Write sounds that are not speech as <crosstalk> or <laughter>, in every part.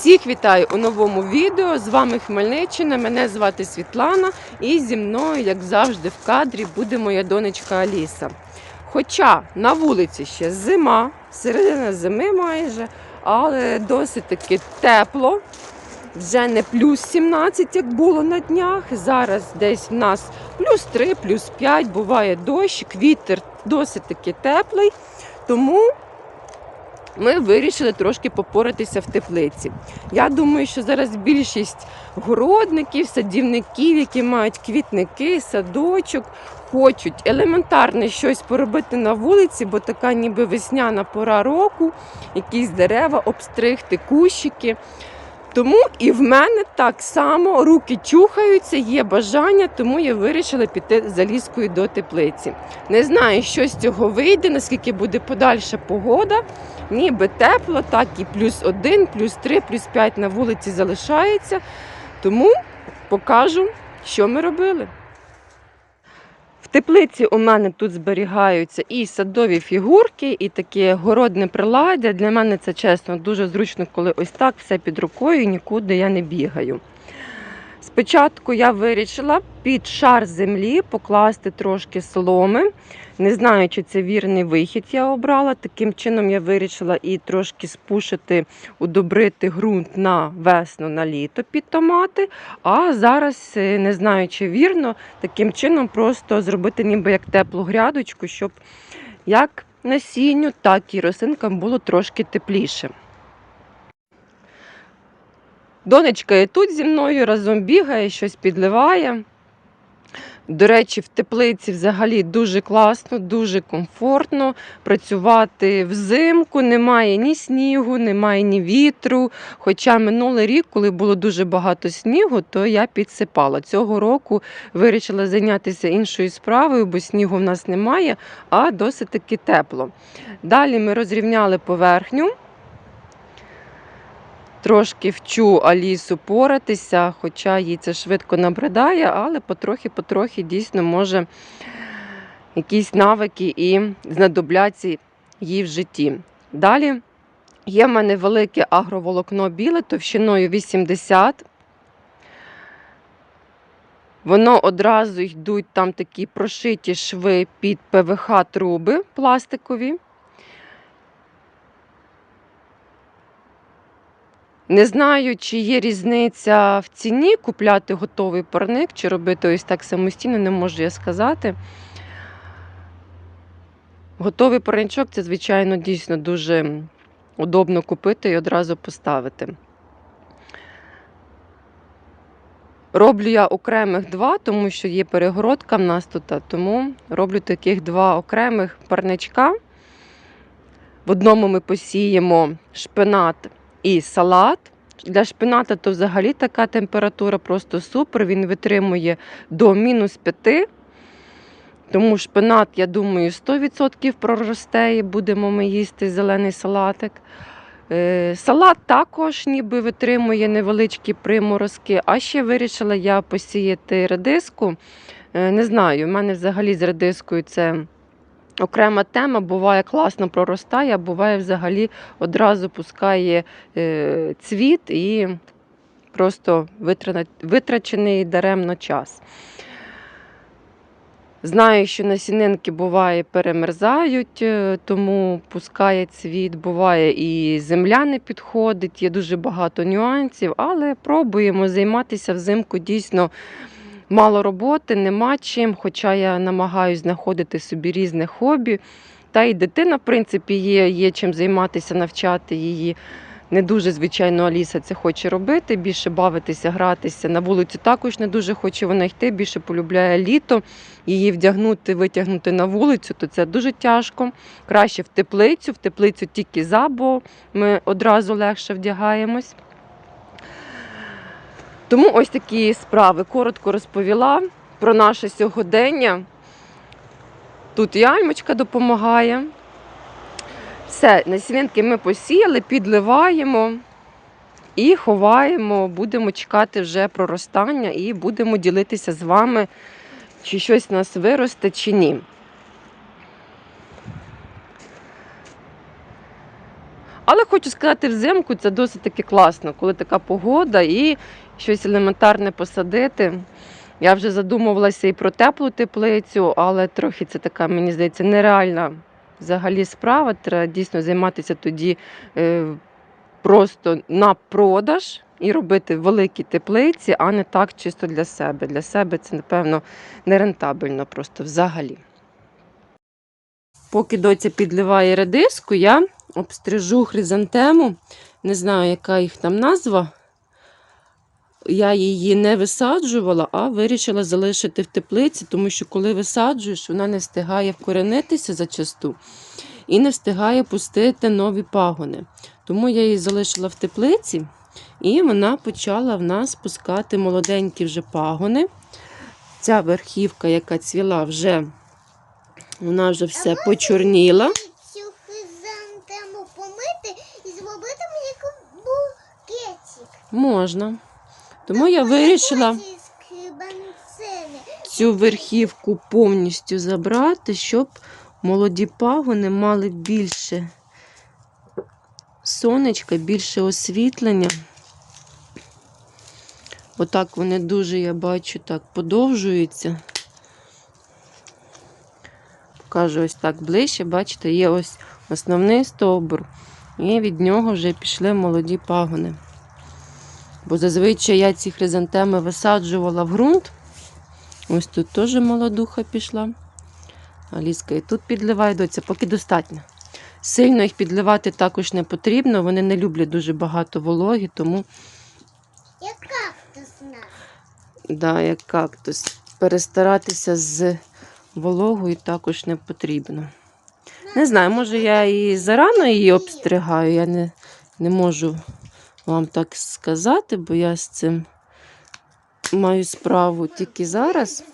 Всіх вітаю у новому відео. З вами Хмельниччина. Мене звати Світлана, і зі мною, як завжди, в кадрі буде моя донечка Аліса. Хоча на вулиці ще зима, середина зими майже, але досить таки тепло. Вже не плюс 17, як було на днях. Зараз десь в нас плюс 3, плюс 5, буває дощ, вітер досить таки теплий. Тому ми вирішили трошки попоратися в теплиці. Я думаю, що зараз більшість городників, садівників, які мають квітники, садочок, хочуть елементарне щось поробити на вулиці, бо така ніби весняна пора року, якісь дерева, обстригти, кущики. Тому і в мене так само руки чухаються, є бажання, тому я вирішила піти за ліскою до теплиці. Не знаю, що з цього вийде, наскільки буде подальша погода. Ніби тепло, так і плюс один, плюс три, плюс п'ять на вулиці залишається. Тому покажу, що ми робили. В теплиці у мене тут зберігаються і садові фігурки, і таке городне приладдя. Для мене це чесно дуже зручно, коли ось так все під рукою, і нікуди я не бігаю. Спочатку я вирішила під шар землі покласти трошки соломи. Не знаю, чи це вірний вихід я обрала. Таким чином я вирішила і трошки спушити, удобрити ґрунт на весну, на літо під томати. А зараз е, не знаю, чи вірно, таким чином просто зробити ніби як теплу грядочку, щоб як насінню, так і рослинкам було трошки тепліше. Донечка і тут зі мною разом бігає, щось підливає. До речі, в теплиці взагалі дуже класно, дуже комфортно працювати взимку. Немає ні снігу, немає ні вітру. Хоча минулий рік, коли було дуже багато снігу, то я підсипала. Цього року вирішила зайнятися іншою справою, бо снігу в нас немає, а досить таки тепло. Далі ми розрівняли поверхню. Трошки вчу Алісу поратися, хоча їй це швидко набридає, але потрохи-потрохи дійсно може якісь навики і знадобляться їй в житті. Далі є в мене велике агроволокно біле товщиною 80. Воно одразу йдуть там такі прошиті шви під ПВХ труби пластикові. Не знаю, чи є різниця в ціні купляти готовий парник, чи робити ось так самостійно, не можу я сказати. Готовий парничок це, звичайно, дійсно дуже удобно купити і одразу поставити. Роблю я окремих два, тому що є перегородка в нас тут, тому роблю таких два окремих парничка. В одному ми посіємо шпинат і салат. Для шпината то взагалі така температура просто супер. Він витримує до мінус 5. Тому шпинат, я думаю, 100% проросте і будемо ми їсти зелений салатик. Е, Салат також ніби витримує невеличкі приморозки, а ще вирішила я посіяти редиску. Е, Не знаю, в мене взагалі з редискою це окрема тема. Буває класно проростає, буває взагалі одразу пускає е, цвіт і просто витрачений даремно час. Знаю, що насінинки буває перемерзають, е, тому пускає цвіт, буває і земля не підходить, є дуже багато нюансів, але пробуємо займатися взимку дійсно мало роботи, нема чим, хоча я намагаюся знаходити собі різне хобі. Та й дитина, в принципі, є, є чим займатися, навчати її. Не дуже, звичайно, Аліса це хоче робити, більше бавитися, гратися. На вулицю також не дуже хоче вона йти, більше полюбляє літо. Її вдягнути, витягнути на вулицю, то це дуже тяжко. Краще в теплицю, в теплицю тільки за, бо ми одразу легше вдягаємось. Тому ось такі справи. Коротко розповіла про наше сьогодення. Тут і Альмочка допомагає. Все, насінинки ми посіяли, підливаємо і ховаємо, будемо чекати вже проростання і будемо ділитися з вами, чи щось у нас виросте, чи ні. Але хочу сказати, взимку це досить таки класно, коли така погода і щось елементарне посадити. Я вже задумувалася і про теплу теплицю, але трохи це така, мені здається, нереальна взагалі справа. Треба дійсно займатися тоді е, просто на продаж і робити великі теплиці, а не так чисто для себе. Для себе це, напевно, нерентабельно просто взагалі. Поки доця підливає редиску, я обстрижу хризантему. Не знаю, яка їх там назва. Я її не висаджувала, а вирішила залишити в теплиці, тому що коли висаджуєш, вона не встигає вкоренитися зачасту і не встигає пустити нові пагони. Тому я її залишила в теплиці, і вона почала в нас пускати молоденькі вже пагони. Ця верхівка, яка цвіла, вже вона вже все почорніла. Цю хризантему помити і зробити мені букетик. Можна. Тому я вирішила цю верхівку повністю забрати, щоб молоді пагони мали більше сонечка, більше освітлення. Отак вони дуже, я бачу, так подовжуються. Покажу ось так ближче, бачите, є ось основний стовбур, і від нього вже пішли молоді пагони. Бо зазвичай я ці хризантеми висаджувала в ґрунт. Ось тут теж молодуха пішла. Аліска і тут підливає доця, поки достатньо. Сильно їх підливати також не потрібно, вони не люблять дуже багато вологи, тому Як кактус да, як кактус. Перестаратися з вологою також не потрібно. Не знаю, може я і зарано її обстригаю, я не, не можу вам так сказати, бо я з цим маю справу тільки зараз.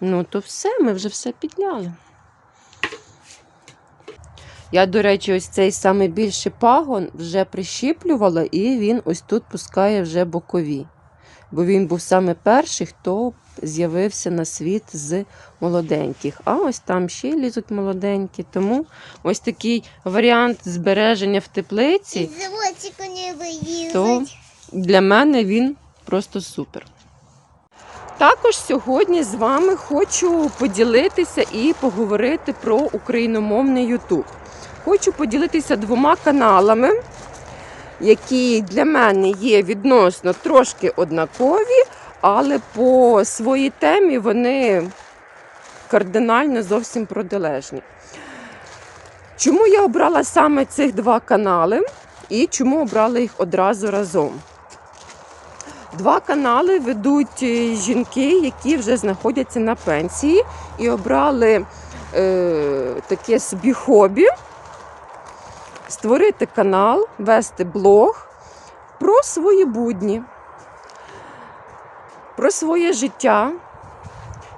Ну, то все, ми вже все підняли. Я, до речі, ось цей саме більший пагон вже прищіплювала, і він ось тут пускає вже бокові. Бо він був саме перший, хто з'явився на світ з молоденьких. А ось там ще лізуть молоденькі. Тому ось такий варіант збереження в теплиці. То для мене він просто супер. Також сьогодні з вами хочу поділитися і поговорити про україномовний Ютуб. Хочу поділитися двома каналами, які для мене є відносно трошки однакові, але по своїй темі вони кардинально зовсім протилежні. Чому я обрала саме цих два канали і чому обрала їх одразу разом? Два канали ведуть е, жінки, які вже знаходяться на пенсії, і обрали е, таке собі хобі створити канал, вести блог про свої будні, про своє життя,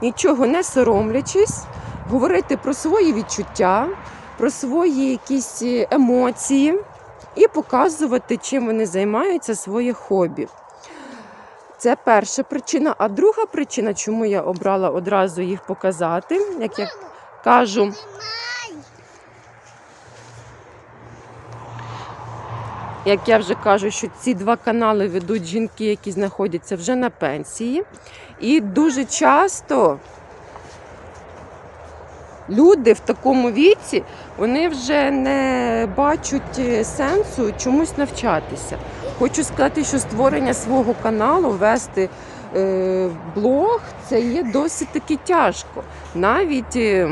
нічого не соромлячись, говорити про свої відчуття, про свої якісь емоції і показувати, чим вони займаються, своє хобі. Це перша причина. А друга причина, чому я обрала одразу їх показати, як я кажу, як я вже кажу, що ці два канали ведуть жінки, які знаходяться вже на пенсії. І дуже часто люди в такому віці вони вже не бачать е, сенсу чомусь навчатися. Хочу сказати, що створення свого каналу, вести е, блог, це є досить таки тяжко. Навіть е,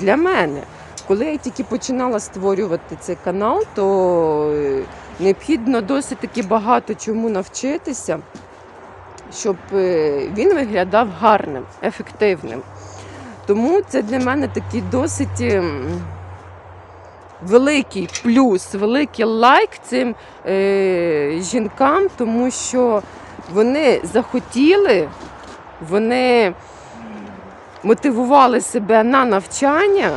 для мене. Коли я тільки починала створювати цей канал, то необхідно досить таки багато чому навчитися, щоб е, він виглядав гарним, ефективним. Тому це для мене такий досить ем, великий плюс, великий лайк цим е, жінкам, тому що вони захотіли, вони мотивували себе на навчання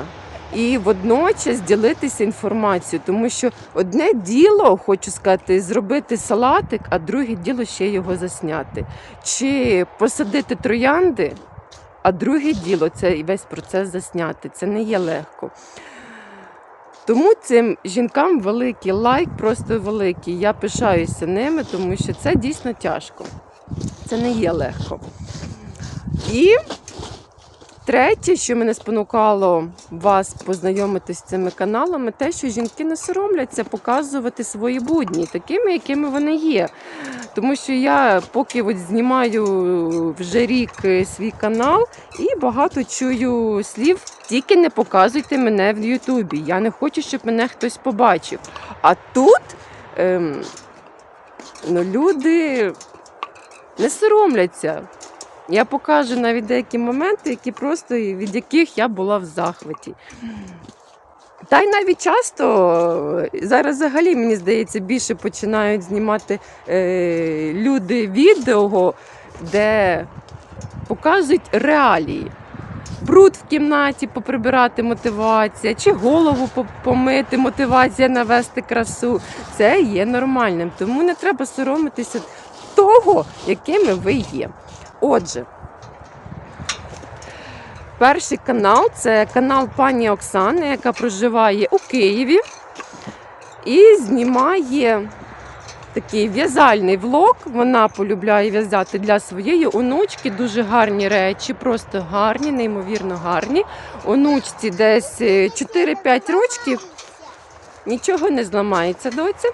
і водночас ділитися інформацією, тому що одне діло, хочу сказати, зробити салатик, а друге діло ще його засняти. Чи посадити троянди, а друге діло це весь процес засняти. Це не є легко. Тому цим жінкам великий лайк, просто великий. Я пишаюся ними, тому що це дійсно тяжко. Це не є легко. І третє, що мене спонукало вас познайомитись з цими каналами, те, що жінки не соромляться показувати свої будні такими, якими вони є. Тому що я поки от знімаю вже рік е, свій канал і багато чую слів, тільки не показуйте мене в Ютубі. Я не хочу, щоб мене хтось побачив. А тут ем, ну, люди не соромляться. Я покажу навіть деякі моменти, які просто від яких я була в захваті. Та й навіть часто е, зараз взагалі, мені здається, більше починають знімати е, люди відео, де показують реалії. Бруд в кімнаті поприбирати мотивація, чи голову помити, мотивація навести красу. Це є нормальним. Тому не треба соромитися того, якими ви є. Отже, перший канал це канал пані Оксани, яка проживає у Києві і знімає такий в'язальний влог. Вона полюбляє в'язати для своєї онучки дуже гарні речі, просто гарні, неймовірно гарні. Онучці десь е, 4-5 рочків. Нічого не зламається, доця.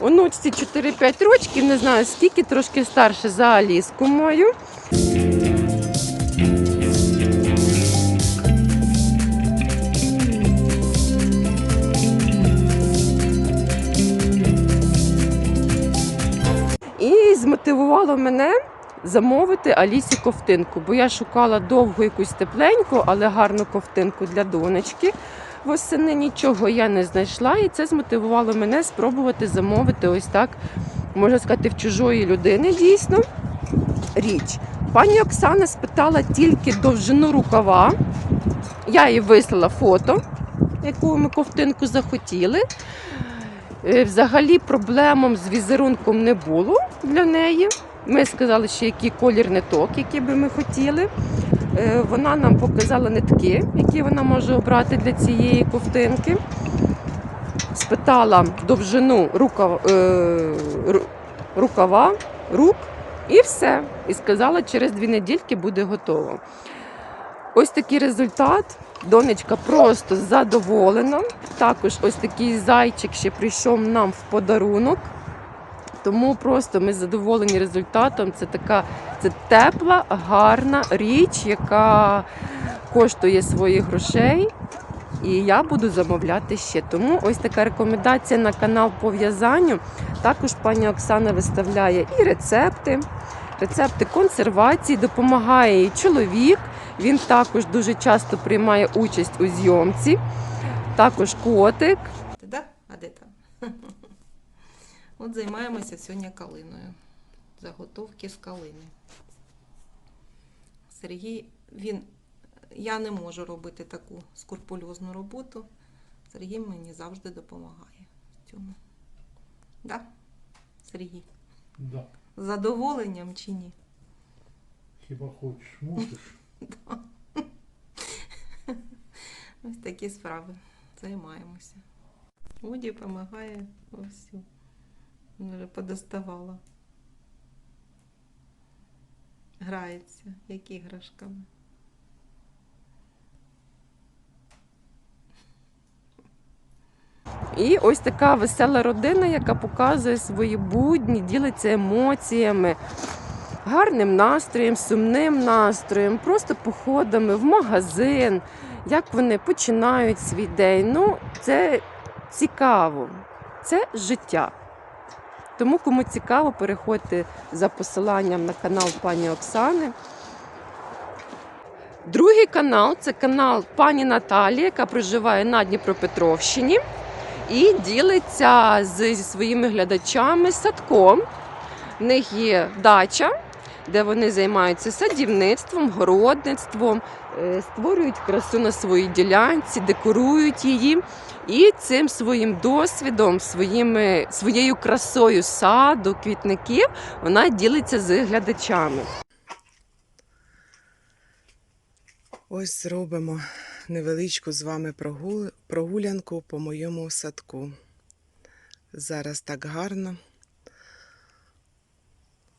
Онучці 4-5 рочків, не знаю скільки, трошки старше за Аліску мою. І змотивувало мене замовити Алісі ковтинку, бо я шукала довго якусь тепленьку, але гарну ковтинку для донечки. Восени нічого я не знайшла, і це змотивувало мене спробувати замовити ось так, можна сказати, в чужої людини дійсно річ. Пані Оксана спитала тільки довжину рукава. Я їй вислала фото, яку ми ковтинку захотіли. Е, Взагалі проблемам з візерунком не було для неї. Ми сказали, що який колір ниток, який би ми хотіли. Е, Вона нам показала нитки, які вона може обрати для цієї ковтинки. Спитала довжину рукава, е, рукава, рук і все. І сказала, через дві недільки буде готово. Ось такий результат. Донечка просто задоволена. Також ось такий зайчик ще прийшов нам в подарунок. Тому просто ми задоволені результатом. Це така це тепла, гарна річ, яка коштує своїх грошей. І я буду замовляти ще. Тому ось така рекомендація на канал по в'язанню. Також пані Оксана виставляє і рецепти, рецепти консервації, допомагає їй чоловік. Він також дуже часто приймає участь у зйомці. Також котик. Ти да? А де там? От займаємося сьогодні калиною. Заготовки з калини. Сергій, він. Я не можу робити таку скрупульозну роботу. Сергій мені завжди допомагає в цьому. Да? Сергій? Да. З задоволенням чи ні? Хіба хочеш, мусиш. <laughs> Ось такі справи. Займаємося. Уді допомагає вовсю. Вже подоставала. Грається, як іграшками. І ось така весела родина, яка показує свої будні, ділиться емоціями, гарним настроєм, сумним настроєм, просто походами в магазин, як вони починають свій день. Ну, це цікаво, це життя. Тому, кому цікаво, переходьте за посиланням на канал пані Оксани. Другий канал це канал пані Наталі, яка проживає на Дніпропетровщині і ділиться зі своїми глядачами садком. В них є дача, де вони займаються садівництвом, городництвом, створюють красу на своїй ділянці, декорують її. І цим своїм досвідом, своїми, своєю красою саду, квітників вона ділиться з глядачами. Ось зробимо невеличку з вами прогул... прогулянку по моєму садку. Зараз так гарно.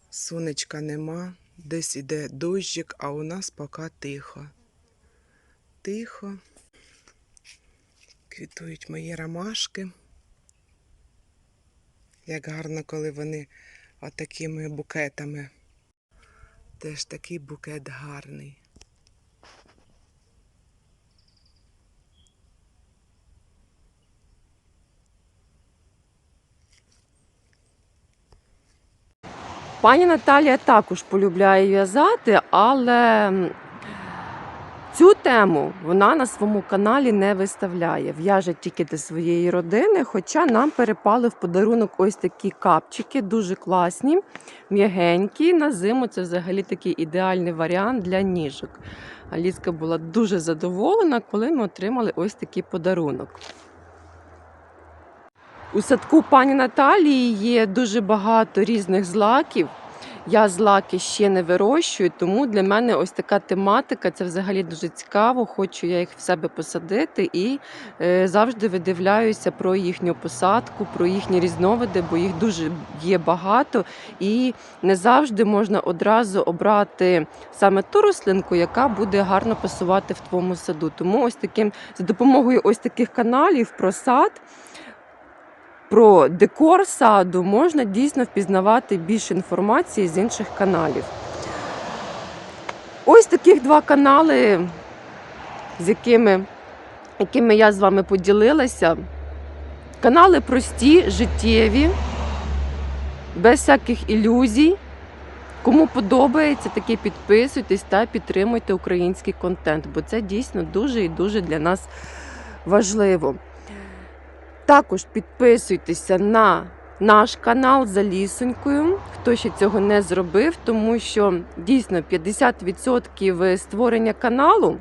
Сонечка нема, десь іде дощик, а у нас поки тихо. Тихо. Квітують мої ромашки. Як гарно, коли вони отакими букетами. Теж такий букет гарний. Пані Наталія також полюбляє в'язати, але цю тему вона на своєму каналі не виставляє. В'яже тільки для своєї родини. Хоча нам перепали в подарунок ось такі капчики, дуже класні, м'ягенькі. На зиму це взагалі такий ідеальний варіант для ніжок. Аліска була дуже задоволена, коли ми отримали ось такий подарунок. У садку пані Наталії є дуже багато різних злаків. Я злаки ще не вирощую, тому для мене ось така тематика це взагалі дуже цікаво. Хочу я їх в себе посадити і е, завжди видивляюся про їхню посадку, про їхні різновиди, бо їх дуже є багато, і не завжди можна одразу обрати саме ту рослинку, яка буде гарно пасувати в твоєму саду. Тому ось таким за допомогою ось таких каналів про сад про декор саду можна дійсно впізнавати більше інформації з інших каналів. Ось таких два канали, з якими, якими я з вами поділилася. Канали прості, життєві, без всяких ілюзій. Кому подобається, таки підписуйтесь та підтримуйте український контент, бо це дійсно дуже і дуже для нас важливо. Також підписуйтеся на наш канал за лісонькою, хто ще цього не зробив, тому що дійсно 50% створення каналу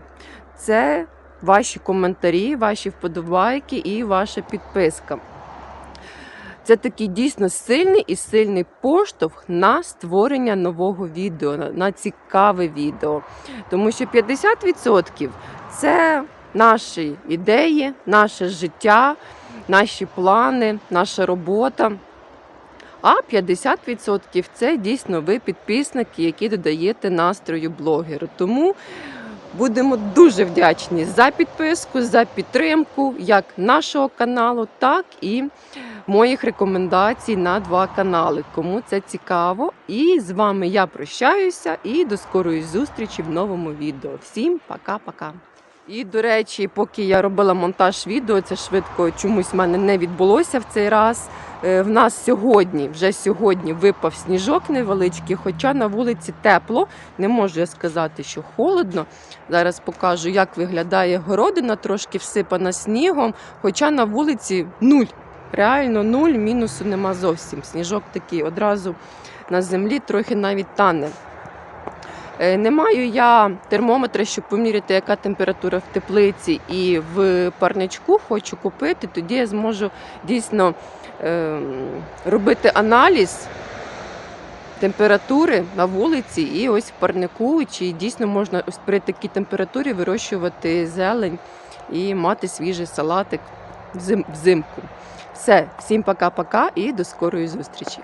це ваші коментарі, ваші вподобайки і ваша підписка. Це такий дійсно сильний і сильний поштовх на створення нового відео, на- цікаве відео. Тому що 50% це наші ідеї, наше життя наші плани, наша робота. А 50% це дійсно ви підписники, які додаєте настрою блогеру. Тому будемо дуже вдячні за підписку, за підтримку як нашого каналу, так і моїх рекомендацій на два канали. Кому це цікаво. І з вами я прощаюся і до скорої зустрічі в новому відео. Всім пока-пока. І, до речі, поки я робила монтаж відео, це швидко чомусь в мене не відбулося в цей раз. Е, В нас сьогодні, вже сьогодні випав сніжок невеличкий, хоча на вулиці тепло. Не можу я сказати, що холодно. Зараз покажу, як виглядає городина, трошки всипана снігом, хоча на вулиці нуль. Реально нуль, мінусу нема зовсім. Сніжок такий одразу на землі, трохи навіть тане. Е, Не маю я термометра, щоб поміряти, яка температура в теплиці і в парничку хочу купити. Тоді я зможу дійсно ем, робити аналіз температури на вулиці і ось в парнику, чи дійсно можна ось при такій температурі вирощувати зелень і мати свіжий салатик взимку. Все, всім пока-пока і до скорої зустрічі.